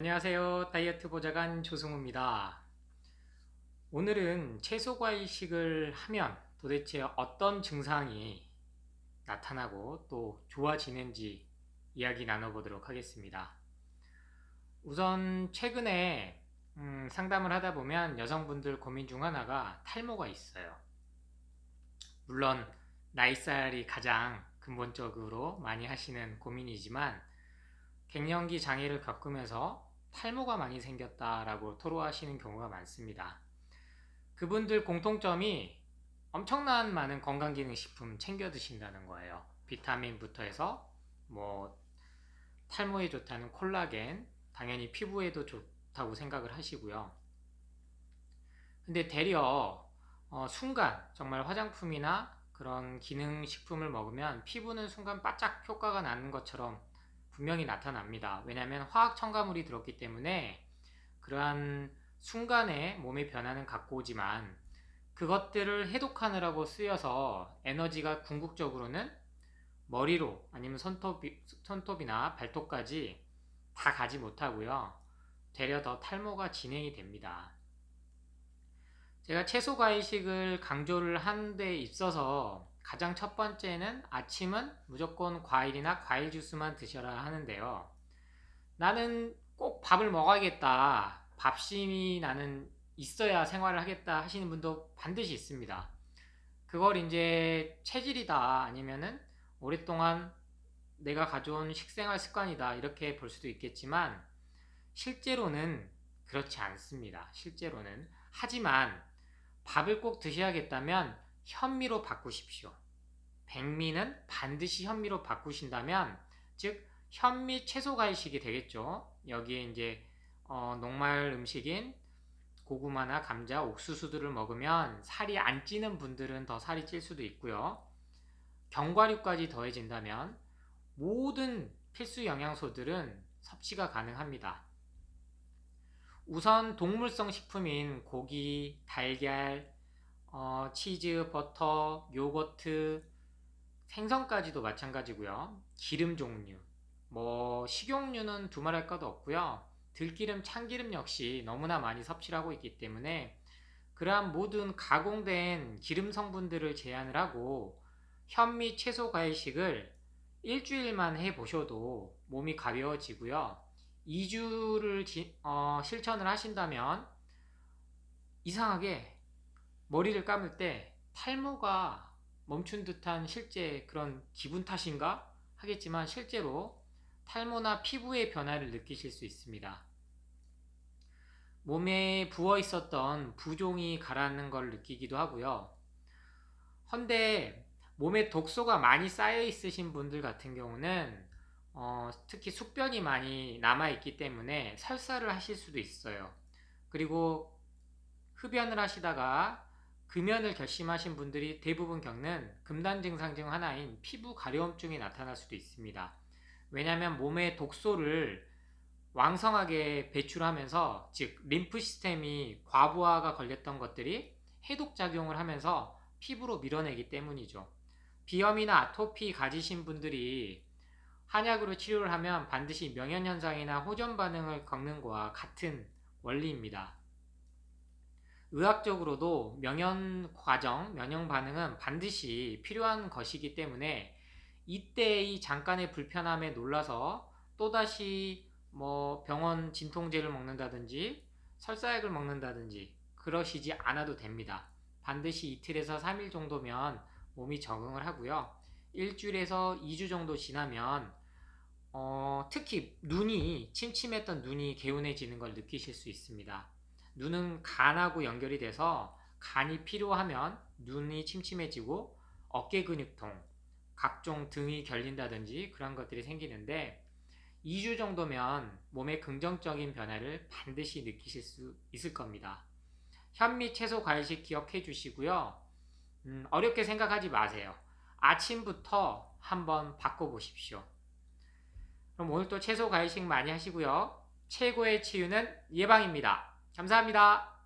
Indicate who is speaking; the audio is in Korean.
Speaker 1: 안녕하세요. 다이어트 보좌관 조승우입니다. 오늘은 채소 과일식을 하면 도대체 어떤 증상이 나타나고 또 좋아지는지 이야기 나눠보도록 하겠습니다. 우선 최근에 음, 상담을 하다 보면 여성분들 고민 중 하나가 탈모가 있어요. 물론 나이살이 가장 근본적으로 많이 하시는 고민이지만 갱년기 장애를 겪으면서 탈모가 많이 생겼다라고 토로하시는 경우가 많습니다. 그분들 공통점이 엄청난 많은 건강기능식품 챙겨 드신다는 거예요. 비타민부터 해서 뭐 탈모에 좋다는 콜라겐, 당연히 피부에도 좋다고 생각을 하시고요. 근데 되려 어, 순간 정말 화장품이나 그런 기능식품을 먹으면 피부는 순간 바짝 효과가 나는 것처럼 분명히 나타납니다. 왜냐하면 화학 첨가물이 들었기 때문에 그러한 순간에 몸의 변화는 갖고 오지만 그것들을 해독하느라고 쓰여서 에너지가 궁극적으로는 머리로 아니면 손톱, 손톱이나 발톱까지 다 가지 못하고요. 되려 더 탈모가 진행이 됩니다. 제가 채소 과일식을 강조를 한 데 있어서 가장 첫 번째는 아침은 무조건 과일이나 과일 주스만 드셔라 하는데요. 나는 꼭 밥을 먹어야겠다. 밥심이 나는 있어야 생활을 하겠다 하시는 분도 반드시 있습니다. 그걸 이제 체질이다 아니면은 오랫동안 내가 가져온 식생활 습관이다 이렇게 볼 수도 있겠지만 실제로는 그렇지 않습니다. 실제로는 하지만 밥을 꼭 드셔야겠다면 현미로 바꾸십시오. 백미는 반드시 현미로 바꾸신다면 즉 현미 채소 가일식이 되겠죠. 여기에 이제 어, 녹말 음식인 고구마나 감자, 옥수수들을 먹으면 살이 안 찌는 분들은 더 살이 찔 수도 있고요. 견과류까지 더해진다면 모든 필수 영양소들은 섭취가 가능합니다. 우선 동물성 식품인 고기, 달걀, 어, 치즈, 버터, 요거트, 생선까지도 마찬가지고요. 기름 종류, 뭐 식용유는 두말할 것도 없고요. 들기름, 참기름 역시 너무나 많이 섭취를 하고 있기 때문에 그러한 모든 가공된 기름 성분들을 제한을 하고 현미 채소 과일식을 일주일만 해 보셔도 몸이 가벼워지고요. 2주를 지, 어, 실천을 하신다면 이상하게 머리를 감을 때 탈모가 멈춘 듯한 실제 그런 기분 탓인가 하겠지만 실제로 탈모나 피부의 변화를 느끼실 수 있습니다. 몸에 부어 있었던 부종이 가라앉는 걸 느끼기도 하고요. 헌데 몸에 독소가 많이 쌓여 있으신 분들 같은 경우는 어, 특히 숙변이 많이 남아 있기 때문에 설사를 하실 수도 있어요. 그리고 흡연을 하시다가 금연을 결심하신 분들이 대부분 겪는 금단 증상 중 하나인 피부 가려움증이 나타날 수도 있습니다. 왜냐하면 몸의 독소를 왕성하게 배출하면서 즉 림프 시스템이 과부하가 걸렸던 것들이 해독 작용을 하면서 피부로 밀어내기 때문이죠. 비염이나 아토피 가지신 분들이 한약으로 치료를 하면 반드시 명현 현상이나 호전 반응을 겪는 것과 같은 원리입니다. 의학적으로도 명현 과정, 면역 반응은 반드시 필요한 것이기 때문에 이때의 잠깐의 불편함에 놀라서 또다시 뭐 병원 진통제를 먹는다든지 설사약을 먹는다든지 그러시지 않아도 됩니다. 반드시 이틀에서 3일 정도면 몸이 적응을 하고요. 일주일에서 2주 정도 지나면 어, 특히 눈이 침침했던 눈이 개운해지는 걸 느끼실 수 있습니다. 눈은 간하고 연결이 돼서 간이 필요하면 눈이 침침해지고 어깨 근육통, 각종 등이 결린다든지 그런 것들이 생기는데 2주 정도면 몸의 긍정적인 변화를 반드시 느끼실 수 있을 겁니다. 현미 채소 과일식 기억해 주시고요. 음, 어렵게 생각하지 마세요. 아침부터 한번 바꿔보십시오. 그럼 오늘 또 채소 과일식 많이 하시고요. 최고의 치유는 예방입니다. 감사합니다.